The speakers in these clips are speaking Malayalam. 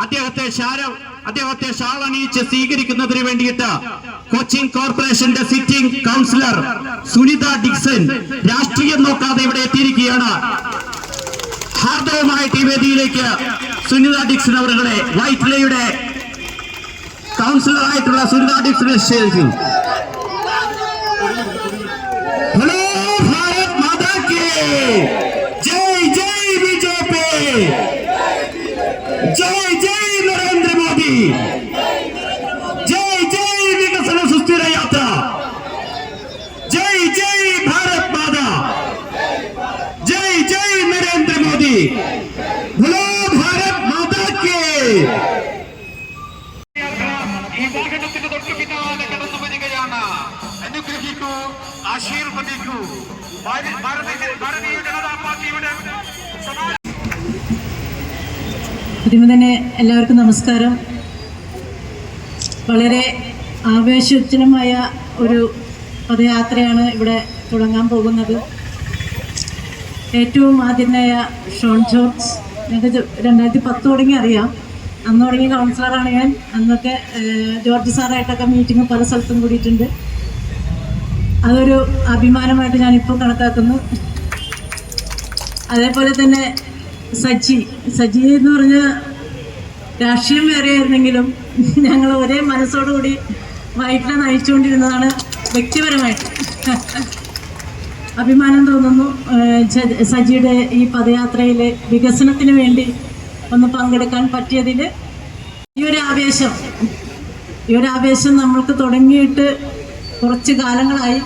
അദ്ദേഹത്തെ ശാരം അദ്ദേഹത്തെ ഷാളണിയിച്ച് സ്വീകരിക്കുന്നതിന് വേണ്ടിയിട്ട് കൊച്ചിൻ കോർപ്പറേഷന്റെ സിറ്റിംഗ് കൗൺസിലർ സുനിത ഡിക്സൺ രാഷ്ട്രീയം നോക്കാതെ ഇവിടെ എത്തിയിരിക്കുകയാണ്. ഹാർദവമായിട്ട് ഈ വേദിയിലേക്ക് സുനിത ഡിക്സൺ അവരുടെ വൈറ്റ്ലയുടെ കൗൺസിലർ ആയിട്ടുള്ള സുനിത ഡിക്സനെ ക്ഷണിക്കുന്നു ഹലോ ഭാരത് മാതാ ജയ് ജയ് ജയ് ബിജെപി ജയ് ജയ് നരേന്ദ്രമോദി ജയ് ജയ് വികസന സുസ്ഥിര യാത്ര ജയ് ജയ് ഭാരത് മാതാ ജയ് ജയ് നരേന്ദ്രമോദി ഹലോ ഭാരത് മാതാ കി ഈ വാഹനത്തിന് തൊട്ടു പിന്നാലെ കടന്നു വരികയാണ് അനുഗ്രഹിക്കൂ ആശീർവദിക്കൂ ഭാര- ഭാരതീയ ഭാരതീയ ജനതാ പാർട്ടിയുടെ ആദ്യമേ തന്നെ എല്ലാവർക്കും നമസ്കാരം. വളരെ ആവേശോജ്ജലമായ ഒരു പദയാത്രയാണ് ഇവിടെ തുടങ്ങാൻ പോകുന്നത്. ഏറ്റവും ആദ്യനായ ഷോൺ ജോർജ് ഞങ്ങൾക്ക് രണ്ടായിരത്തി പത്ത് തുടങ്ങി അറിയാം. അന്ന് തുടങ്ങിയ കൗൺസിലറാണ് ഞാൻ. അന്നൊക്കെ ജോർജ് സാറായിട്ടൊക്കെ മീറ്റിംഗ് പല സ്ഥലത്തും കൂടിയിട്ടുണ്ട്. അതൊരു അഭിമാനമായിട്ട് ഞാനിപ്പോൾ കണക്കാക്കുന്നു. അതേപോലെ തന്നെ സജി സജി എന്ന് പറഞ്ഞ രാഷ്ട്രീയം വേറെയായിരുന്നെങ്കിലും ഞങ്ങൾ ഒരേ മനസ്സോടുകൂടി വൈറ്റിലെ നയിച്ചുകൊണ്ടിരുന്നതാണ് വ്യക്തിപരമായിട്ട്. അഭിമാനം തോന്നുന്നു സജിയുടെ ഈ പദയാത്രയിലെ വികസനത്തിന് വേണ്ടി ഒന്ന് പങ്കെടുക്കാൻ പറ്റിയതിൽ ഈ ഒരു ആവേശം. ഈ ഒരു ആവേശം നമ്മൾക്ക് തുടങ്ങിയിട്ട് കുറച്ച് കാലങ്ങളായി.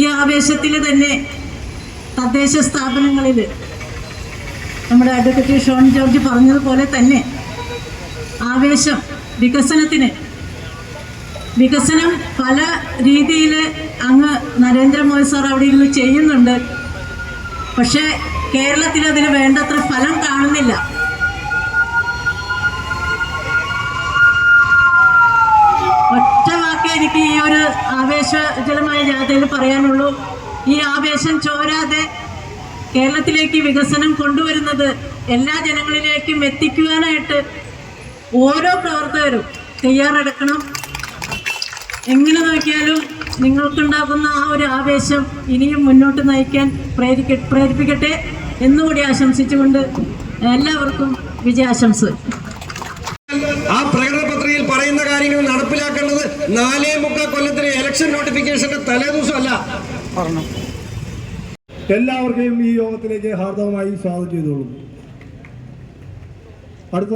ഈ ആവേശത്തിൽ തന്നെ തദ്ദേശ സ്ഥാപനങ്ങളിൽ നമ്മുടെ അഡ്വക്കേറ്റ് ഷോൺ ജോർജ് പറഞ്ഞതുപോലെ തന്നെ ആവേശം വികസനത്തിന്. വികസനം പല രീതിയിൽ അങ്ങ് നരേന്ദ്രമോദി സാർ അവിടെ ഇരുന്ന് ചെയ്യുന്നുണ്ട്. പക്ഷേ കേരളത്തിൽ അതിന് വേണ്ടത്ര ഫലം കാണുന്നില്ല. ഒറ്റ വാക്കേ എനിക്ക് ഈ ഒരു ആവേശജലമായ ജാഥയിൽ പറയാനുള്ളൂ. ഈ ആവേശം ചോരാതെ കേരളത്തിലേക്ക് വികസനം കൊണ്ടുവരുന്നത് എല്ലാ ജനങ്ങളിലേക്കും എത്തിക്കുവാനായിട്ട് ഓരോ പ്രവർത്തകരും തയ്യാറെടുക്കണം. എങ്ങനെ നോക്കിയാലും നിങ്ങൾക്കുണ്ടാകുന്ന ആ ഒരു ആവേശം ഇനിയും മുന്നോട്ട് നയിക്കാൻ പ്രേരിക്ക പ്രേരിപ്പിക്കട്ടെ എന്നുകൂടി ആശംസിച്ചുകൊണ്ട് എല്ലാവർക്കും വിജയാശംസ ആ പ്രകടന പത്രികയിൽ പറയുന്ന കാര്യങ്ങൾ നടപ്പിലാക്കേണ്ടത് നാലേ മുക്കാൽ കൊല്ലത്തിന് ഇലക്ഷൻ നോട്ടിഫിക്കേഷന്റെ തലേദിവസമല്ല. എല്ലാവർക്കെയും ഈ യോഗത്തിലേക്ക് ഹാർദവമായി സ്വാഗതം ചെയ്തോളൂ അടുത്ത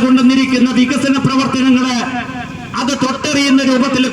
കൊണ്ടുവന്നിരിക്കുന്ന വികസന പ്രവർത്തനങ്ങളെ അത് തൊട്ടറിയുന്ന രൂപത്തിൽ